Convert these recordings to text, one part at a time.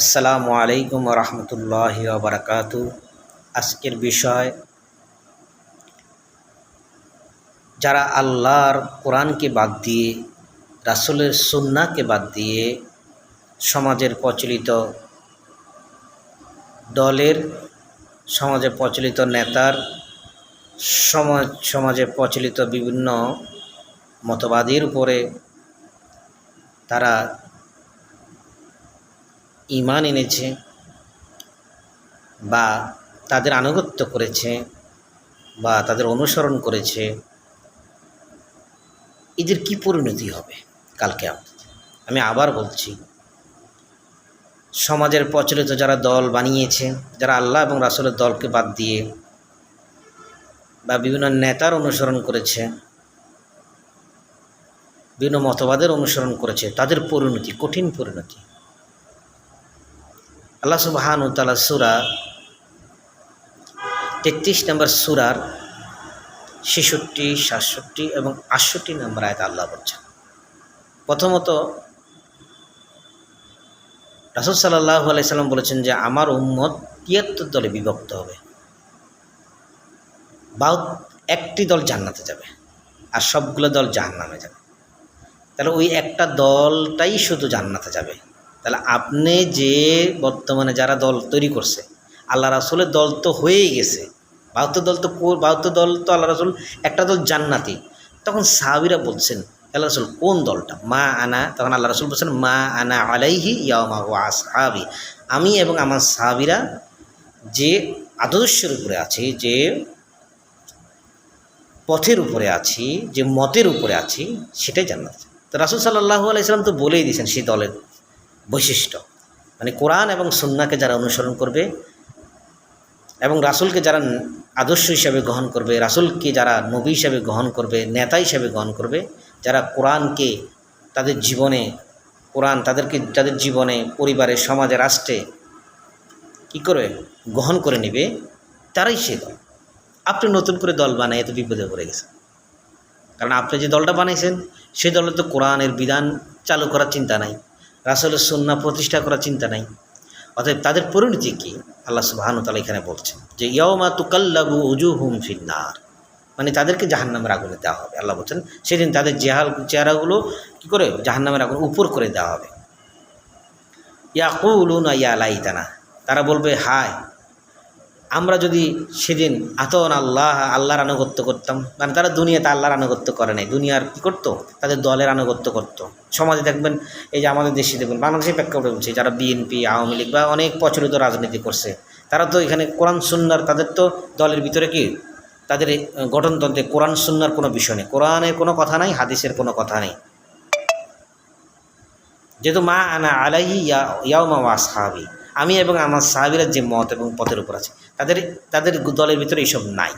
আসসালামু আলাইকুম রহমতুল্লাহ বারকাত। আজকের বিষয়, যারা আল্লাহর কোরআনকে বাদ দিয়ে, রাসুলের সুন্নাকে বাদ দিয়ে সমাজের প্রচলিত দলের, সমাজে প্রচলিত নেতার, সমাজ, সমাজে প্রচলিত বিভিন্ন মতবাদের উপরে তারা ইমান এনেছে বা তাদের আনুগত্য করেছে বা তাদের অনুসরণ করেছে, এদের কি পরিণতি হবে কালকে আমি আবার বলছি, সমাজের প্রচলিত যারা দল বানিয়েছে, যারা আল্লাহ এবং রাসুলের দলকে বাদ দিয়ে বা বিভিন্ন নেতার অনুসরণ করেছে, বিভিন্ন মতবাদের অনুসরণ করেছে, তাদের পরিণতি কঠিন পরিণতি। আল্লাহ সুবাহান তালা সুরা তেত্রিশ নম্বর সুরার ছেষট্টি, সাতষট্টি এবং আটষট্টি নম্বর আয়তা আল্লাহ বলছেন। প্রথমত, রাসুল সাল্লাহ আলাইসাল্লাম বলেছেন যে, আমার উম্মত তিয়াত্তর দলে বিভক্ত হবে। বা একটি দল জান্নাতে যাবে আর সবগুলো দল জাহান্নামে যাবে। তাহলে ওই একটা দলটাই শুধু জান্নাতে যাবে। তাহলে আপনি যে বর্তমানে যারা দল তৈরি করছে, আল্লাহ রাসুলের দল তো হয়েই গেছে। বাহাত্তর দল তো বাহাত্তর দল তো আল্লাহ রাসুল, একটা দল জান্নাতি। তখন সাহাবিরা বলছেন, আল্লাহ রসুল, কোন দলটা? মা আনা তখন আল্লাহ রসুল বলছেন, মা আনা আলাইহি ইয়ামা ও সাহাবি আমি এবং আমার সাহাবিরা যে আদর্শের উপরে আছি, যে পথের উপরে আছি, যে মতের উপরে আছি, সেটাই জান্নাত। তো রাসুল সাল্লাহ আলাইসালাম তো বলেই দিয়েছেন সেই দলের বৈশিষ্ট্য। মানে কোরআন এবং সন্নাকে যারা অনুসরণ করবে এবং রাসুলকে যারা আদর্শ হিসাবে গ্রহণ করবে, রাসুলকে যারা নবী হিসাবে গ্রহণ করবে, নেতা হিসাবে গ্রহণ করবে, যারা কোরআনকে তাদের জীবনে, কোরআন তাদেরকে তাদের জীবনে, পরিবারে, সমাজে, রাষ্ট্রে কী করে গ্রহণ করে নেবে, তারাই সে দল। আপনি নতুন করে দল বানাই এত বিপদে পড়ে গেছেন। কারণ আপনি যে দলটা বানাইছেন, সেই দলে তো কোরআনের বিধান চালু করার চিন্তা নাই। রাসলের সন্না প্রতিষ্ঠা করার চিন্তা নাই। অতএব তাদের পরিণতি কি? আল্লাহ সুবাহানু তালা এখানে বলছেন যে ইয়মা তুকাল্লাবু উজু হুম ফিন্নার। মানে তাদেরকে জাহান্নামের আগুনে দেওয়া হবে। আল্লাহ বলছেন, সেদিন তাদের জেহাল, চেহারাগুলো কী করে? জাহান্নামের আগুন উপর করে দেওয়া হবে। ইয়া ইয়াকুলুন ইয়া লাইতানা। তারা বলবে, হায় আমরা যদি সেদিন আতন আল্লাহ, আল্লাহর আনুগত্য করতাম মানে তারা দুনিয়াতে আল্লাহর আনুগত্য করে নাই, দুনিয়ার কী করতো? তাদের দলের আনুগত্য করতো। সমাজে দেখবেন, এই যে আমাদের দেশে দেখবেন বাংলাদেশের প্রেক্ষাপটে বলছে, যারা বিএনপি আওয়ামী লীগ বা অনেক প্রচলিত রাজনীতি করছে, তারা তো এখানে কোরআন, সুন্নার, তাদের তো দলের ভিতরে কি? তাদের গঠনতন্ত্রে কোরআন, সুন্নার কোনো বিষয় নেই। কোরআনের কোনো কথা নাই, হাদিসের কোনো কথা নেই। যেহেতু মা আনা আলাইহি ইয়াও মা ওয়াসহাবি আমি এবং আমার সাহাবিরা যে মত এবং পথের উপর আছে, তাদের তাদের দলের ভিতরে এইসব নাই।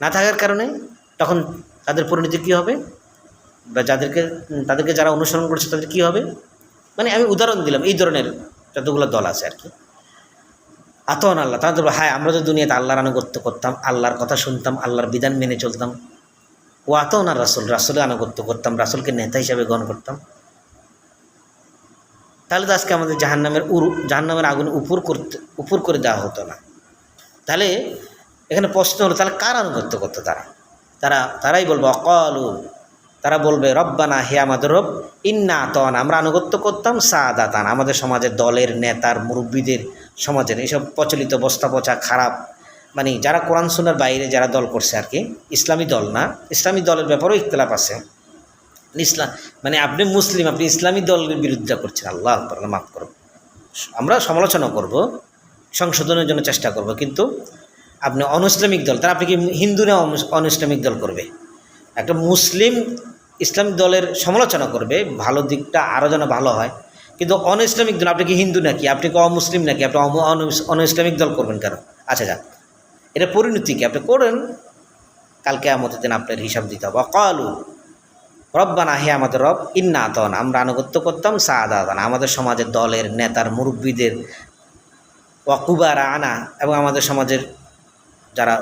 না থাকার কারণে তখন তাদের পরিণতি কী হবে? বা যাদেরকে, তাদেরকে যারা অনুসরণ করছে তাদের কী হবে? মানে আমি উদাহরণ দিলাম, এই ধরনের যতগুলো দল আছে আর কি। আতন আল্লাহ তাদের হ্যাঁ আমরা তো দুনিয়াতে আল্লাহর আনুগত্য করতাম, আল্লাহর কথা শুনতাম, আল্লাহর বিধান মেনে চলতাম, ও আতন আর রাসুল, রাসুলের আনুগত্য করতাম, রাসুলকে নেতা হিসাবে গ্রহণ করতাম তাহলে তো আজকে আমাদের জাহান্নামের উরু, জাহান্নামের আগুন উপর করতে, উপর করে দেওয়া হতো না। তাহলে এখানে প্রশ্ন হলো, তাহলে কার আনুগত্য করতো তারা? তারা, তারাই বলব, অকলু। তারা বলবে, রব্বানা হে আমাদের রব, ইন্না তন আমরা আনুগত্য করতাম সাদাতান। আমাদের সমাজের দলের নেতার, মুরব্বীদের সমাজের এইসব প্রচলিত বস্তা পচা, খারাপ মানে যারা কোরআন সুনার বাইরে যারা দল করছে আর কি, ইসলামী দল না, ইসলামী দলের ব্যাপারেও ইতলাপ আছে। ইসলাম মানে আপনি মুসলিম, আপনি ইসলামী দলের বিরুদ্ধে করছেন, আল্লাহ আকবর মাফ করব আমরা সমালোচনা করব, সংশোধনের জন্য চেষ্টা করব, কিন্তু আপনি অনইসলামিক দল, তারা আপনি কি হিন্দু না অনইসলামিক দল করবে? একটা মুসলিম ইসলামিক দলের সমালোচনা করবে, ভালো দিকটা আরও যেন ভালো হয়, কিন্তু অন ইসলামিক দল, আপনি কি হিন্দু নাকি? আপনি কি অমুসলিম নাকি? আপনি অন ইসলামিক দল করবেন কেন? আচ্ছা যাক, এটা পরিণতি কি? আপনি করেন কালকে আমাদের দিন আপনার হিসাব দিতে হবে। অকালু রব্বানা, হে আমাদের রব ইন্নাতন আমরা আনুগত্য করতাম সাদাতন। আমাদের সমাজের দলের নেতার মুরব্বীদের ওয়াকুবার আনা এবং আমাদের সমাজের যারা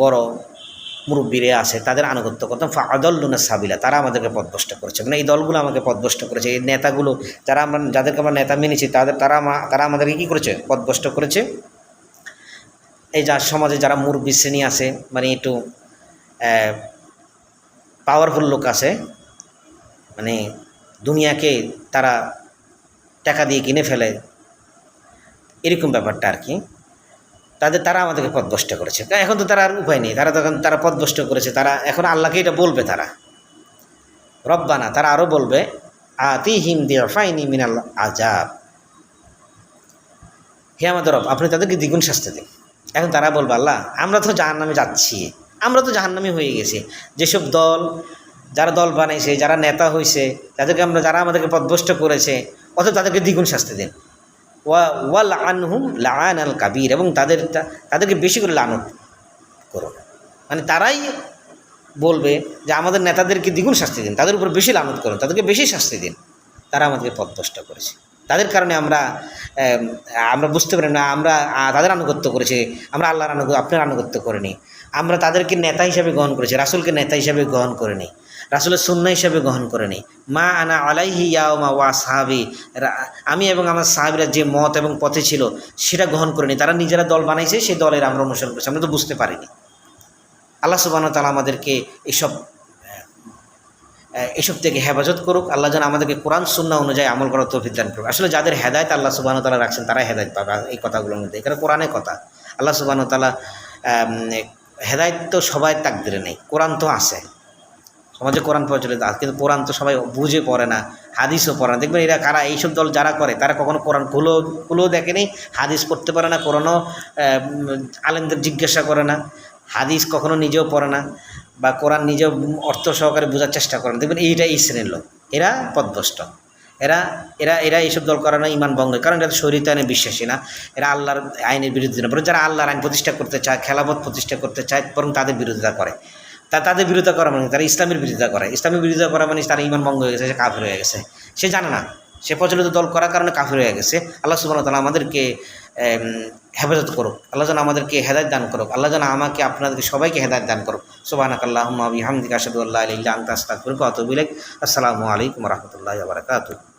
বড় মুরব্বীরে আছে, তাদের আনুগত্য করতাম। ফাদল্লুনা সাবিলা, তারা আমাদেরকে পদভষ্ট করেছে। মানে এই দলগুলো আমাকে পদভষ্ট করেছে। এই নেতাগুলো, যারা আমরা, যাদেরকে আমরা নেতা মেনেছি, তাদের, তারা তারা আমাদেরকে কী করেছে? পদভষ্ট করেছে। এই যা সমাজে যারা মুরব্বী শ্রেণি আছে মানে একটু পাওয়ারফুল লোক আছে মানে দুনিয়াকে তারা টাকা দিয়ে কিনে ফেলে, এরকম ব্যাপারটা আর কি। তাদের, তারা আমাদেরকে পদভষ্ট করেছে। এখন তো তারা আর উপায় নেই। তারা তখন, তারা পদভষ্ট করেছে। তারা এখন আল্লাহকে এটা বলবে তারা। রব্বানা, তারা আরও বলবে আতি হিম ফাইনি মিনাল আজাব হে আমাদের রব, আপনি তাদেরকে দ্বিগুণ শাস্তি দিন। এখন তারা বলবে, আল্লাহ, আমরা তো জাহান নামে যাচ্ছি। আমরা তো জাহান্নামে হয়ে গেছি। যেসব দল যারা দল বানাইছে, যারা নেতা হয়েছে তাদেরকে আমরা, যারা আমাদেরকে পদভষ্ট করেছে, অথচ তাদেরকে দ্বিগুণ শাস্তি দিন। ওয়া, ওয়াল আনহুম লান আল কাবির, এবং তাদের, তাদেরকে বেশি করে লানত করুন মানে তারাই বলবে যে আমাদের নেতাদেরকে দ্বিগুণ শাস্তি দিন, তাদের উপর বেশি লানত করুন তাদেরকে বেশি শাস্তি দিন। তারা আমাদেরকে পদভষ্ট করেছে। তাদের কারণে আমরা আমরা বুঝতে পারি না, আমরা তাদের আনুগত্য করেছি, আমরা আল্লাহর আনুগত্য, আপনার আনুগত্য করিনি। আমরা তাদেরকে নেতা হিসাবে গ্রহণ করেছি, রাসুলকে নেতা হিসাবে গ্রহণ করে নিই, রাসুলের সুন্না হিসাবে গ্রহণ করে নিই। মা আনা আলাইহি ইয়াওমা ওয়া সাহাবি আমি এবং আমার সাহাবিরা যে মত এবং পথে ছিল সেটা গ্রহণ করিনি তারা নিজেরা দল বানাইছে, সেই দলের আমরা অনুসরণ করেছি, আমরা তো বুঝতে পারিনি। আল্লাহ সুবাহ তালা আমাদেরকে এইসব এসব থেকে হেফাজত করুক। আল্লাহ যেন আমাদেরকে কোরআন সুন্না অনুযায়ী আমল করার তৌফিক করুক। আসলে যাদের হেদায়ত আল্লাহ সুবাহ তালা রাখছেন তারা হেদায়ত পাবে এই কথাগুলোর মধ্যে। এখানে কোরআনের কথা। আল্লাহ সুবাহ তালা হেদায়ত তো সবাই তাকদিরে নেই, কোরআন তো আছে। সমাজে কোরআন প্রচলিত আছে কিন্তু কোরআন তো সবাই বুঝে পড়ে না, হাদিসও পড়ে না। দেখবেন এরা কারা, এইসব দল যারা করে, তারা কখনো কোরআন খুলো, খুলেও দেখেনি, হাদিস পড়তে পারে না, কোরআনও আলেমদের জিজ্ঞাসা করে না, হাদিস কখনো নিজেও পড়ে না, বা কোরআন নিজেও অর্থ সহকারে বোঝার চেষ্টা করে না। দেখবেন এইটা এই শ্রেণির লোক, এরা পদভষ্ট এরা এরা এরা এইসব দল করে না, ইমান ভঙ্গ কারণ এরা শরীর আইনে বিশ্বাসী না। এরা আল্লাহর আইনের বিরুদ্ধে না বরং যারা আল্লাহর আইন প্রতিষ্ঠা করতে চায় খেলাপথ প্রতিষ্ঠা করতে চায়, বরং তাদের বিরোধিতা করে। তা তাদের বিরোধিতা করা মানে তারা ইসলামের বিরোধিতা করে। ইসলামের বিরোধিতা করা মানে তার ইমান ভঙ্গ হয়ে গেছে, সে কাফির হয়ে গেছে। সে জানে না। সে প্রচলিত দল করার কারণে কাফির হয়ে গেছে। আল্লাহ সুবাহ তালা আমাদেরকে হেফাজত করুক। আল্লাহ যেন আমাদেরকে হেদায়ত দান করুক। আল্লাহ যেন আমাকে, আপনাদেরকে সবাইকে হেদায়ত দান করুক। সুবাহানাক আল্লাহ আসাদুল্লাহ আলিল্লা আন্তা আস্তাক আসসালামু আলাইকুম রহমতুল্লাহ বারকাতুহ।